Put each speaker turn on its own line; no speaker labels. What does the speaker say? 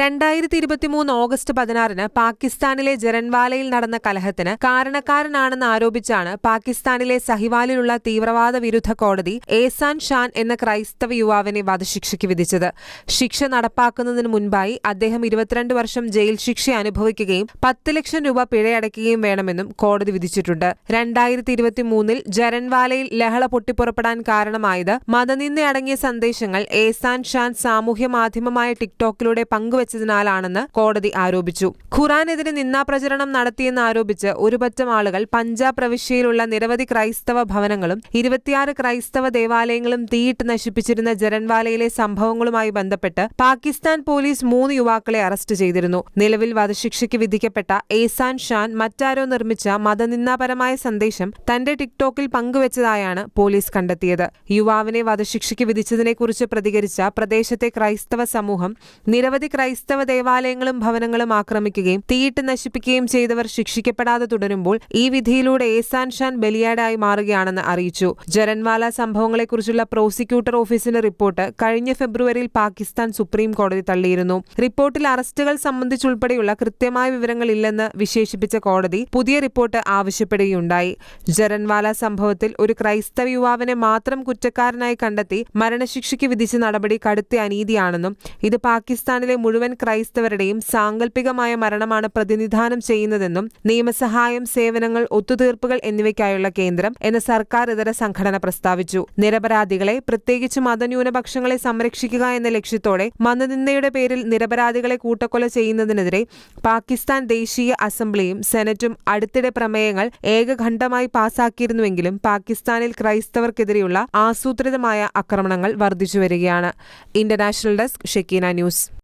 രണ്ടായിരത്തി ഇരുപത്തിമൂന്ന് ഓഗസ്റ്റ് പതിനാറിന് പാകിസ്ഥാനിലെ ജരൻവാലയിൽ നടന്ന കലഹത്തിന് കാരണക്കാരനാണെന്ന് ആരോപിച്ചാണ് പാകിസ്ഥാനിലെ സഹിവാലിലുള്ള തീവ്രവാദ വിരുദ്ധ കോടതി ഏസാൻ ഷാൻ എന്ന ക്രൈസ്തവ യുവാവിനെ വധശിക്ഷയ്ക്ക് വിധിച്ചത്. ശിക്ഷ നടപ്പാക്കുന്നതിന് മുൻപായി അദ്ദേഹം ഇരുപത്തിരണ്ട് വർഷം ജയിൽ ശിക്ഷ അനുഭവിക്കുകയും പത്ത് ലക്ഷം രൂപ പിഴയടയ്ക്കുകയും വേണമെന്നും കോടതി വിധിച്ചിട്ടുണ്ട്. രണ്ടായിരത്തി ഇരുപത്തിമൂന്നിൽ ജരൻവാലയിൽ ലഹള പൊട്ടിപ്പുറപ്പെടാൻ കാരണമായത് മതനിന്ദയടങ്ങിയ സന്ദേശങ്ങൾ ഏസാൻ ഷാൻ സാമൂഹ്യ മാധ്യമമായ ടിക്ടോക്കിലൂടെ പങ്കുവച്ചതിനാലാണെന്ന് കോടതി ആരോപിച്ചു. ഖുറാനെതിരെ നിന്നാപ്രചരണം നടത്തിയെന്ന് ആരോപിച്ച് ഒരുപറ്റം ആളുകൾ പഞ്ചാബ് പ്രവിശ്യയിലുള്ള നിരവധി ക്രൈസ്തവ ഭവനങ്ങളും ഇരുപത്തിയാറ് ക്രൈസ്തവ ദേവാലയങ്ങളും തീയിട്ട് നശിപ്പിച്ചിരുന്ന ജരൻവാലയിലെ സംഭവങ്ങളുമായി ബന്ധപ്പെട്ട് പാകിസ്ഥാൻ പോലീസ് മൂന്ന് യുവാക്കളെ അറസ്റ്റ് ചെയ്തിരുന്നു. നിലവിൽ വധശിക്ഷയ്ക്ക് വിധിക്കപ്പെട്ട ഏസാൻ ഷാൻ മറ്റാരോ നിർമ്മിച്ച മതനിന്ദാപരമായ സന്ദേശം തന്റെ ടിക്ടോക്കിൽ പങ്കുവച്ചതായാണ് പോലീസ് കണ്ടെത്തിയത്. യുവാവിനെ വധശിക്ഷയ്ക്ക് വിധിച്ചതിനെക്കുറിച്ച് പ്രതികരിച്ച പ്രദേശത്തെ ക്രൈസ്തവ സമൂഹം നിരവധി ക്രൈസ്തവ ദേവാലയങ്ങളും ഭവനങ്ങളും ആക്രമിക്കുകയും തീയിട്ട് നശിപ്പിക്കുകയും ചെയ്തവർ ശിക്ഷിക്കപ്പെടാതെ തുടരുമ്പോൾ ഈ വിധിയിലൂടെ ഏസാൻ ഷാൻ ബലിയാടായി മാറുകയാണെന്ന് അറിയിച്ചു. ജരൻവാല സംഭവങ്ങളെക്കുറിച്ചുള്ള പ്രോസിക്യൂട്ടർ ഓഫീസിന്റെ റിപ്പോർട്ട് കഴിഞ്ഞ ഫെബ്രുവരിയിൽ പാകിസ്ഥാൻ സുപ്രീം കോടതി തള്ളിയിരുന്നു. റിപ്പോർട്ടിൽ അറസ്റ്റുകൾ സംബന്ധിച്ചുൾപ്പെടെയുള്ള കൃത്യമായ വിവരങ്ങൾ ഇല്ലെന്ന് വിശേഷിപ്പിച്ച കോടതി പുതിയ റിപ്പോർട്ട് ആവശ്യപ്പെടുകയുണ്ടായി. ജരൻവാല സംഭവത്തിൽ ഒരു ക്രൈസ്തവ യുവാവിനെ മാത്രം കുറ്റക്കാരനായി കണ്ടെത്തി മരണശിക്ഷയ്ക്ക് വിധിച്ച നടപടി കടുത്ത അനീതിയാണെന്നും ഇത് പാകിസ്ഥാനിലെ മുഴുവൻ ക്രൈസ്തവരുടെയും സാങ്കല്പികമായ മരണമാണ് പ്രതിനിധാനം ചെയ്യുന്നതെന്നും നിയമസഹായം സേവനങ്ങൾ ഒത്തുതീർപ്പുകൾ എന്നിവയ്ക്കായുള്ള കേന്ദ്രം എന്ന സർക്കാർ ഇതര സംഘടന പ്രസ്താവിച്ചു. നിരപരാധികളെ പ്രത്യേകിച്ച് മതന്യൂനപക്ഷങ്ങളെ സംരക്ഷിക്കുക എന്ന ലക്ഷ്യത്തോടെ മതനിന്ദയുടെ പേരിൽ നിരപരാധികളെ കൂട്ടക്കൊല ചെയ്യുന്നതിനെതിരെ പാകിസ്ഥാൻ ദേശീയ അസംബ്ലിയും സെനറ്റും അടുത്തിടെ പ്രമേയങ്ങൾ ഏകഖണ്ഡമായി പാസാക്കിയിരുന്നുവെങ്കിലും പാകിസ്ഥാനിൽ ക്രൈസ്തവർക്കെതിരെയുള്ള ആസൂത്രിതമായ ആക്രമണങ്ങൾ വർദ്ധിച്ചുവരികയാണ്. International desk Shekinah news.